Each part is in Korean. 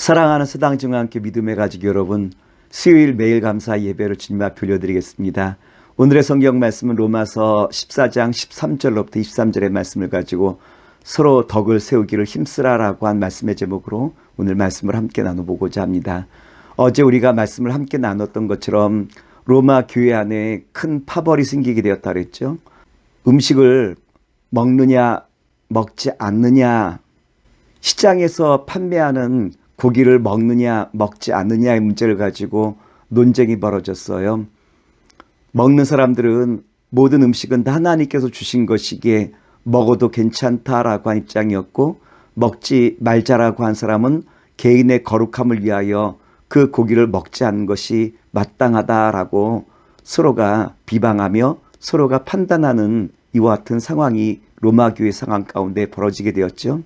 사랑하는 서당중앙교 믿음의 가족 여러분, 수요일 매일 감사 예배를 주님 앞에 올려드리겠습니다. 오늘의 성경 말씀은 로마서 14장 13절로부터 23절의 말씀을 가지고 서로 덕을 세우기를 힘쓰라라고 한 말씀의 제목으로 오늘 말씀을 함께 나눠보고자 합니다. 어제 우리가 말씀을 함께 나눴던 것처럼 로마 교회 안에 큰 파벌이 생기게 되었다 그랬죠. 음식을 먹느냐 먹지 않느냐 시장에서 판매하는 고기를 먹느냐 먹지 않느냐의 문제를 가지고 논쟁이 벌어졌어요. 먹는 사람들은 모든 음식은 다 하나님께서 주신 것이기에 먹어도 괜찮다라고 한 입장이었고 먹지 말자라고 한 사람은 개인의 거룩함을 위하여 그 고기를 먹지 않는 것이 마땅하다라고 서로가 비방하며 서로가 판단하는 이와 같은 상황이 로마 교회 상황 가운데 벌어지게 되었죠.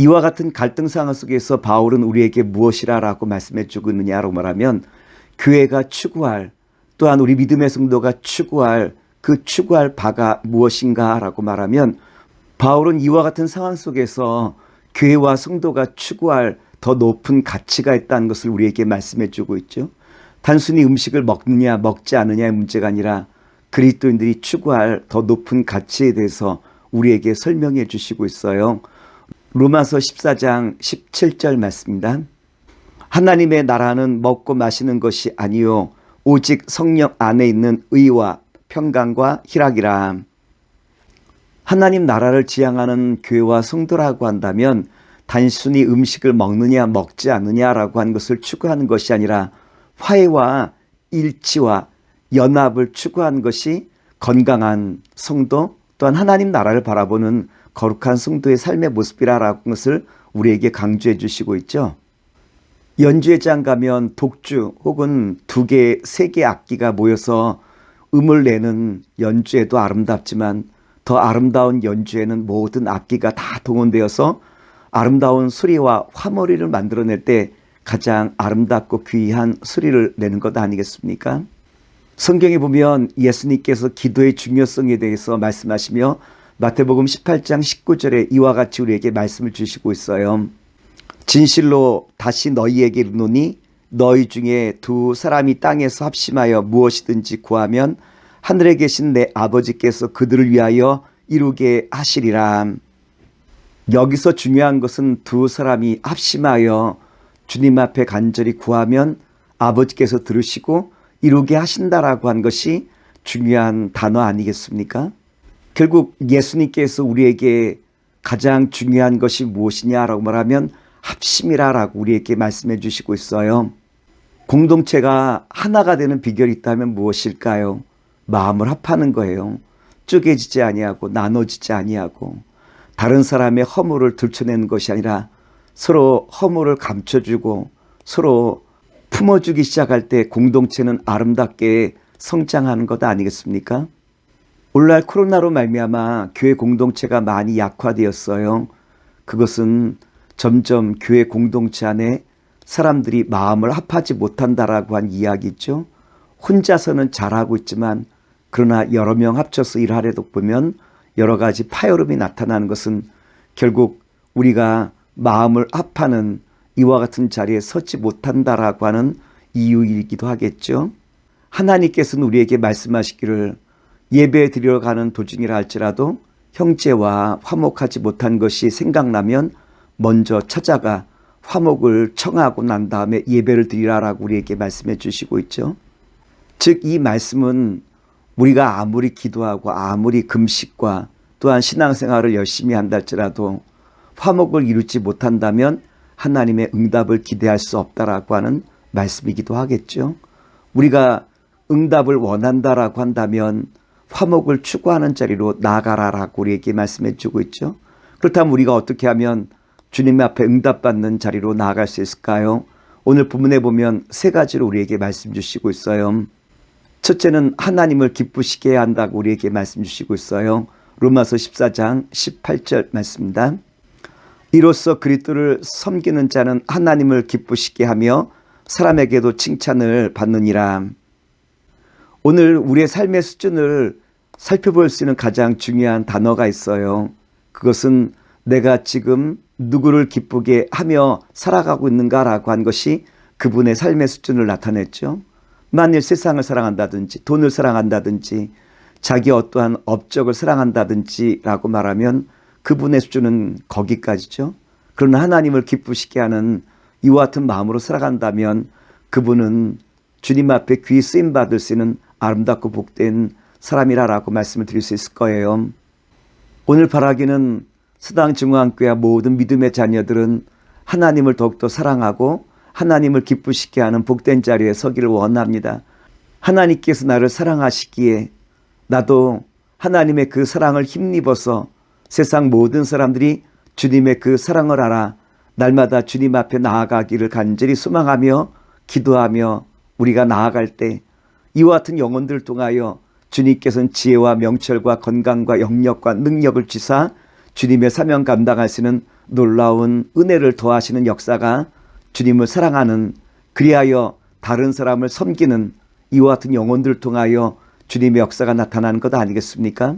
이와 같은 갈등 상황 속에서 바울은 우리에게 무엇이라라고 말씀해 주고 있느냐라고 말하면 교회가 추구할 또한 우리 믿음의 성도가 추구할 그 추구할 바가 무엇인가라고 말하면 바울은 이와 같은 상황 속에서 교회와 성도가 추구할 더 높은 가치가 있다는 것을 우리에게 말씀해 주고 있죠. 단순히 음식을 먹느냐 먹지 않느냐의 문제가 아니라 그리스도인들이 추구할 더 높은 가치에 대해서 우리에게 설명해 주시고 있어요. 로마서 14장 17절 말씀입니다. 하나님의 나라는 먹고 마시는 것이 아니요 오직 성령 안에 있는 의와 평강과 희락이라. 하나님 나라를 지향하는 교회와 성도라고 한다면 단순히 음식을 먹느냐 먹지 않느냐라고 하는 것을 추구하는 것이 아니라 화해와 일치와 연합을 추구하는 것이 건강한 성도 또한 하나님 나라를 바라보는 거룩한 성도의 삶의 모습이라는 것을 우리에게 강조해 주시고 있죠. 연주회장 가면 독주 혹은 두 개, 세 개 악기가 모여서 음을 내는 연주에도 아름답지만 더 아름다운 연주에는 모든 악기가 다 동원되어서 아름다운 소리와 화머리를 만들어낼 때 가장 아름답고 귀한 소리를 내는 것 아니겠습니까? 성경에 보면 예수님께서 기도의 중요성에 대해서 말씀하시며 마태복음 18장 19절에 이와 같이 우리에게 말씀을 주시고 있어요. 진실로 다시 너희에게 이르노니 너희 중에 두 사람이 땅에서 합심하여 무엇이든지 구하면 하늘에 계신 내 아버지께서 그들을 위하여 이루게 하시리라. 여기서 중요한 것은 두 사람이 합심하여 주님 앞에 간절히 구하면 아버지께서 들으시고 이루게 하신다라고 한 것이 중요한 단어 아니겠습니까? 결국 예수님께서 우리에게 가장 중요한 것이 무엇이냐라고 말하면 합심이라라고 우리에게 말씀해 주시고 있어요. 공동체가 하나가 되는 비결이 있다면 무엇일까요? 마음을 합하는 거예요. 쪼개지지 아니하고 나눠지지 아니하고 다른 사람의 허물을 들춰내는 것이 아니라 서로 허물을 감춰주고 서로 품어주기 시작할 때 공동체는 아름답게 성장하는 것 아니겠습니까? 오늘날 코로나로 말미암아 교회 공동체가 많이 약화되었어요. 그것은 점점 교회 공동체 안에 사람들이 마음을 합하지 못한다라고 한 이야기죠. 혼자서는 잘하고 있지만 그러나 여러 명 합쳐서 일하려도 보면 여러 가지 파열음이 나타나는 것은 결국 우리가 마음을 합하는 이와 같은 자리에 서지 못한다라고 하는 이유이기도 하겠죠. 하나님께서는 우리에게 말씀하시기를 예배 드리러 가는 도중이라 할지라도 형제와 화목하지 못한 것이 생각나면 먼저 찾아가 화목을 청하고 난 다음에 예배를 드리라라고 우리에게 말씀해 주시고 있죠. 즉 이 말씀은 우리가 아무리 기도하고 아무리 금식과 또한 신앙생활을 열심히 한다 할지라도 화목을 이루지 못한다면 하나님의 응답을 기대할 수 없다라고 하는 말씀이기도 하겠죠. 우리가 응답을 원한다라고 한다면 화목을 추구하는 자리로 나가라라고 우리에게 말씀해 주고 있죠. 그렇다면 우리가 어떻게 하면 주님 앞에 응답받는 자리로 나아갈 수 있을까요? 오늘 본문에 보면 세 가지로 우리에게 말씀 주시고 있어요. 첫째는 하나님을 기쁘시게 해야 한다고 우리에게 말씀 주시고 있어요. 로마서 14장 18절 말씀입니다. 이로써 그리스도를 섬기는 자는 하나님을 기쁘시게 하며 사람에게도 칭찬을 받느니라. 오늘 우리의 삶의 수준을 살펴볼 수 있는 가장 중요한 단어가 있어요. 그것은 내가 지금 누구를 기쁘게 하며 살아가고 있는가라고 한 것이 그분의 삶의 수준을 나타냈죠. 만일 세상을 사랑한다든지 돈을 사랑한다든지 자기 어떠한 업적을 사랑한다든지라고 말하면 그분의 수준은 거기까지죠. 그러나 하나님을 기쁘시게 하는 이와 같은 마음으로 살아간다면 그분은 주님 앞에 귀 쓰임 받을 수 있는 아름답고 복된 사람이라라고 말씀을 드릴 수 있을 거예요. 오늘 바라기는 수당 중앙교회 모든 믿음의 자녀들은 하나님을 더욱더 사랑하고 하나님을 기쁘시게 하는 복된 자리에 서기를 원합니다. 하나님께서 나를 사랑하시기에 나도 하나님의 그 사랑을 힘입어서 세상 모든 사람들이 주님의 그 사랑을 알아 날마다 주님 앞에 나아가기를 간절히 소망하며 기도하며 우리가 나아갈 때 이와 같은 영혼들을 통하여 주님께서는 지혜와 명철과 건강과 영력과 능력을 주사 주님의 사명 감당하시는 놀라운 은혜를 더하시는 역사가 주님을 사랑하는 그리하여 다른 사람을 섬기는 이와 같은 영혼들을 통하여 주님의 역사가 나타나는 것 아니겠습니까?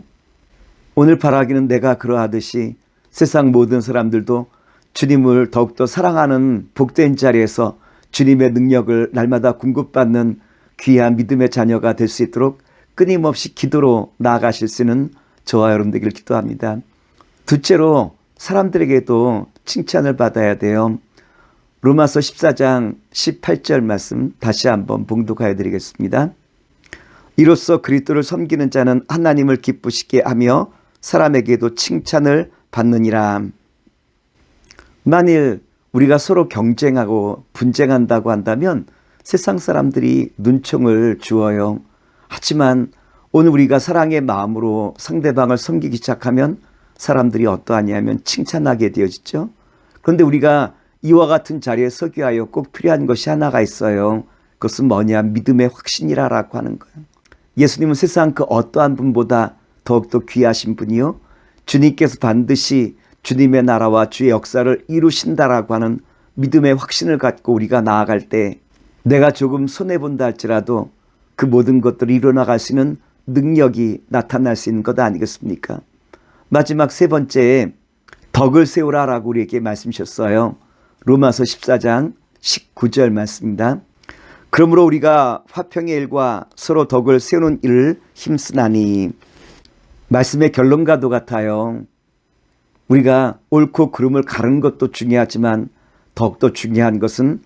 오늘 바라기는 내가 그러하듯이 세상 모든 사람들도 주님을 더욱더 사랑하는 복된 자리에서 주님의 능력을 날마다 공급받는 귀한 믿음의 자녀가 될 수 있도록 끊임없이 기도로 나아가실 수 있는 저와 여러분 되기를 기도합니다. 둘째로 사람들에게도 칭찬을 받아야 돼요. 로마서 14장 18절 말씀 다시 한번 봉독하여 드리겠습니다. 이로써 그리스도를 섬기는 자는 하나님을 기쁘시게 하며 사람에게도 칭찬을 받느니라. 만일 우리가 서로 경쟁하고 분쟁한다고 한다면 세상 사람들이 눈총을 주어요. 하지만 오늘 우리가 사랑의 마음으로 상대방을 섬기기 시작하면 사람들이 어떠하냐면 칭찬하게 되어지죠. 그런데 우리가 이와 같은 자리에 서기 위하여 꼭 필요한 것이 하나가 있어요. 그것은 뭐냐? 믿음의 확신이라라고 하는 거예요. 예수님은 세상 그 어떠한 분보다 더욱더 귀하신 분이요. 주님께서 반드시 주님의 나라와 주의 역사를 이루신다라고 하는 믿음의 확신을 갖고 우리가 나아갈 때 내가 조금 손해본다 할지라도 그 모든 것들을 이뤄나갈 수 있는 능력이 나타날 수 있는 것 아니겠습니까? 마지막 세 번째 덕을 세우라라고 우리에게 말씀하셨어요. 로마서 14장 19절 말씀입니다. 그러므로 우리가 화평의 일과 서로 덕을 세우는 일을 힘쓰나니 말씀의 결론과도 같아요. 우리가 옳고 그름을 가른 것도 중요하지만 더욱더 중요한 것은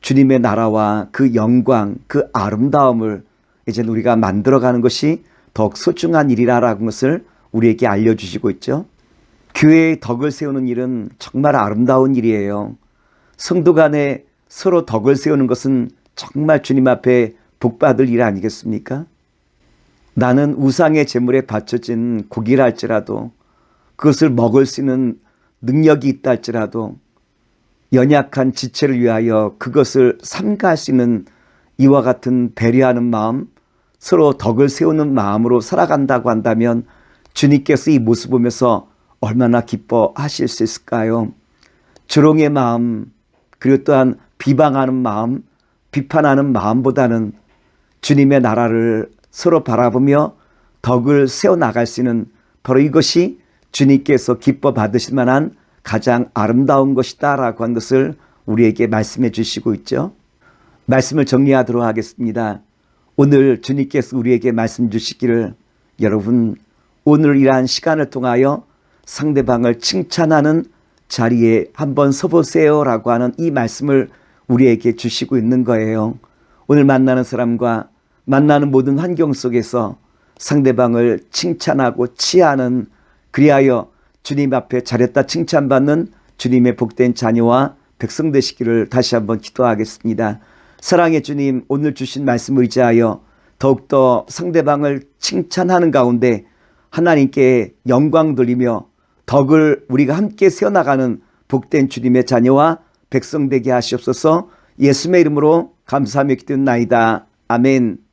주님의 나라와 그 영광, 그 아름다움을 이제 우리가 만들어가는 것이 더욱 소중한 일이라라는 것을 우리에게 알려주시고 있죠. 교회의 덕을 세우는 일은 정말 아름다운 일이에요. 성도 간에 서로 덕을 세우는 것은 정말 주님 앞에 복받을 일 아니겠습니까? 나는 우상의 제물에 바쳐진 고기라 할지라도 그것을 먹을 수 있는 능력이 있다 할지라도 연약한 지체를 위하여 그것을 있는 이와 같은 배려하는 마음, 서로 덕을 세우는 마음으로 살아간다고 한다면 주님께서 이 모습 보면서 얼마나 기뻐하실 수 있을까요? 조롱의 마음, 그리고 또한 비방하는 마음, 비판하는 마음보다는 주님의 나라를 서로 바라보며 덕을 세워나갈 수 있는 바로 이것이 주님께서 기뻐 받으실 만한 가장 아름다운 것이다라고 한 것을 우리에게 말씀해 주시고 있죠. 말씀을 정리하도록 하겠습니다. 오늘 주님께서 우리에게 말씀 주시기를 여러분 오늘 이러한 시간을 통하여 상대방을 칭찬하는 자리에 한번 서보세요라고 하는 이 말씀을 우리에게 주시고 있는 거예요. 오늘 만나는 사람과 만나는 모든 환경 속에서 상대방을 칭찬하고 치하는 그리하여 주님 앞에 잘했다 칭찬받는 주님의 복된 자녀와 백성 되시기를 다시 한번 기도하겠습니다. 사랑의 주님 오늘 주신 말씀 의지하여 더욱더 상대방을 칭찬하는 가운데 하나님께 영광 돌리며 덕을 우리가 함께 세워나가는 복된 주님의 자녀와 백성 되게 하시옵소서 예수의 이름으로 감사하며 기도나이다. 아멘.